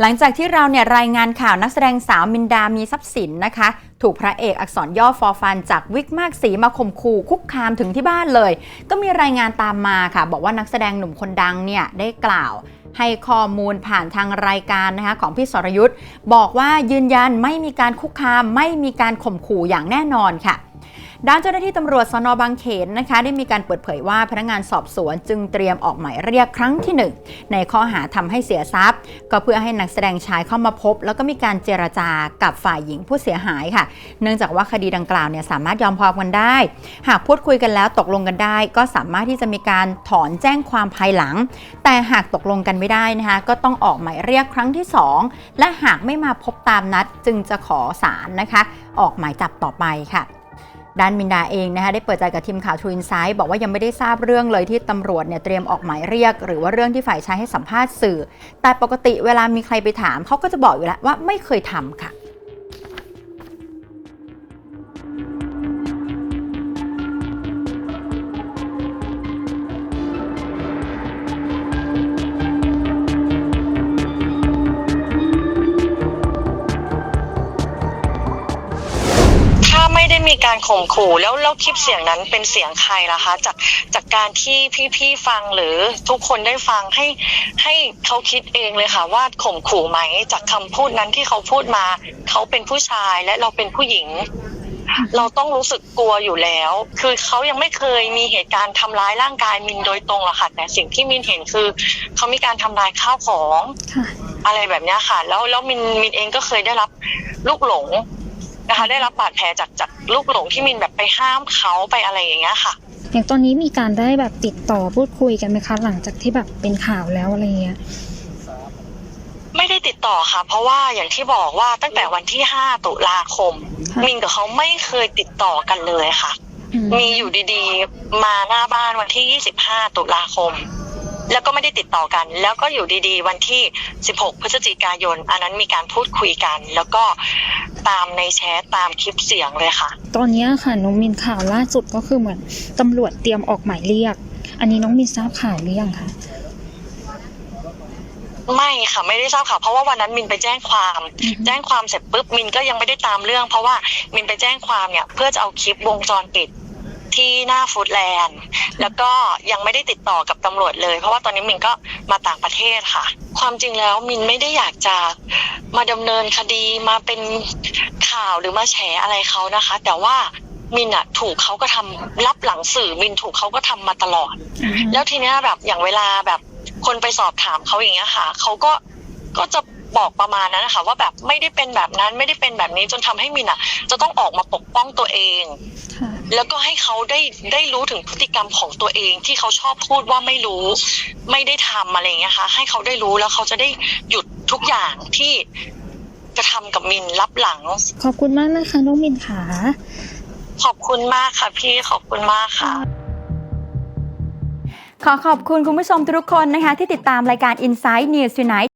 หลังจากที่เราเนี่ยรายงานข่าวนักแสดงสาวมินดามีทรัพย์สินนะคะ ถูกพระเอกอักษรย่อฟอร์ฟันจากวิกมากสีมาข่มขู่คุกคามถึงที่บ้านเลย ก็มีรายงานตามมาค่ะ บอกว่านักแสดงหนุ่มคนดังเนี่ยได้กล่าวให้ข้อมูลผ่านทางรายการนะคะของพี่สรยุทธ์บอกว่ายืนยันไม่มีการคุกคามไม่มีการข่มขู่อย่างแน่นอนค่ะ ด้านเจ้าหน้าที่ตำรวจสนบางเขนนะคะได้มีการเปิดเผยว่าพนักงานสอบสวนจึงเตรียมออกหมายเรียกครั้งที่หนึ่งในข้อหาทำให้เสียทรัพย์ ก็เพื่อให้นักแสดงชายเข้ามาพบ แล้วก็มีการเจรจากับฝ่ายหญิงผู้เสียหายค่ะ เนื่องจากว่าคดีดังกล่าวเนี่ยสามารถยอมความกันได้ หากพูดคุยกันแล้วตกลงกันได้ ก็สามารถที่จะมีการถอนแจ้งความภายหลัง แต่หากตกลงกันไม่ได้นะคะก็ต้องออกหมายเรียกครั้งที่ 2 และหากไม่มาพบตามนัดจึงจะขอศาลนะคะ ออกหมายจับต่อไปค่ะ ด้านมินดาเองนะคะได้เปิดใจกับทีมข่าวทวินไซด์บอกว่ายังไม่ได้ทราบเรื่องเลยที่ตำรวจเนี่ยเตรียมออกหมายเรียก หรือว่าเรื่องที่ฝ่ายชายให้สัมภาษณ์สื่อ แต่ปกติเวลามีใครไปถามเขาก็จะบอกอยู่แล้วว่าไม่เคยทำค่ะ ไม่ได้มีการข่มขู่แล้วแล้วคลิปเสียงนั้นเป็นเสียงใครล่ะคะ จากจากการที่พี่ๆฟังหรือทุกคนได้ฟังให้ให้เขาคิดเองเลยค่ะ ว่าข่มขู่ไหมจากคำพูดนั้นที่เขาพูดมา เขาเป็นผู้ชายและเราเป็นผู้หญิง เราต้องรู้สึกกลัวอยู่แล้ว คือเขายังไม่เคยมีเหตุการณ์ทำร้ายร่างกายมินโดยตรงหรอกค่ะแต่สิ่งที่มินเห็นคือเขามีการทำลายข้าวของค่ะอะไรแบบเนี้ยค่ะ แล้วแล้วมินมินเองก็เคยได้รับลูกหลง นะคะ ได้รับบาดแผลจากจากลูกหลงที่มินแบบไปห้ามเขาไปอะไรอย่างเงี้ยค่ะ อย่างตอนนี้มีการได้แบบติดต่อพูดคุยกันไหมคะ หลังจากที่แบบเป็นข่าวแล้วอะไรเงี้ยไม่ได้ติดต่อค่ะ เพราะว่าอย่างที่บอกว่าตั้งแต่วันที่ 5 ตุลาคมค่ะมินกับเขาไม่เคยติดต่อกันเลยค่ะอืมมีอยู่ดีๆ มาหน้าบ้านวันที่ 25 ตุลาคม แล้วก็ไม่ได้ติดต่อกัน แล้วก็อยู่ดีๆ วันที่ 16 พฤศจิกายน อันนั้นมีการพูดคุยกัน แล้วก็ตามในแชทตามคลิปเสียงเลยค่ะ ตอนเนี้ยค่ะน้องมินข่าวล่าสุดก็คือเหมือนตำรวจเตรียมออกหมายเรียก อันนี้น้องมินทราบข่าวหรือยังคะไม่ค่ะไม่ได้ทราบค่ะเพราะว่าวันนั้นมินไปแจ้งความอือฮึแจ้งความเสร็จปุ๊บมินก็ยังไม่ได้ตามเรื่อง เพราะว่ามินไปแจ้งความเนี่ยเพื่อจะเอาคลิปวงจรปิด ที่หน้าฟูดแลนด์ แล้วก็ยังไม่ได้ติดต่อกับตำรวจเลย เพราะว่าตอนนี้มินก็มาต่างประเทศค่ะ ความจริงแล้วมินไม่ได้อยากจะมาดำเนินคดีมาเป็นข่าวหรือมาแฉอะไรเขานะคะ แต่ว่ามินอะถูกเขาก็ทำรับหลังสื่อมินถูกเขาก็ทำมาตลอดอือฮึแล้วทีเนี้ยแบบอย่างเวลาแบบคนไปสอบถามเขาอย่างเงี้ยค่ะเขาก็ก็จะบอกประมาณนั้นนะคะว่าแบบไม่ได้เป็นแบบนั้นไม่ได้เป็นแบบนี้จนทำให้มินอะจะต้องออกมาปกป้องตัวเองค่ะ แล้วก็ให้เขาได้ได้รู้ถึงพฤติกรรมของตัวเองที่เขาชอบพูดว่าไม่รู้ ไม่ได้ทำอะไรอย่างเงี้ยค่ะให้เขาได้รู้แล้วเขาจะได้หยุดทุกอย่างที่กระทำกับมินรับหลัง ขอบคุณมากนะคะน้องมินค่ะขอบคุณมากค่ะพี่ขอบคุณมากค่ะ ขอขอบคุณคุณผู้ชมทุกคนนะคะ ที่ติดตามรายการ Inside News Tonight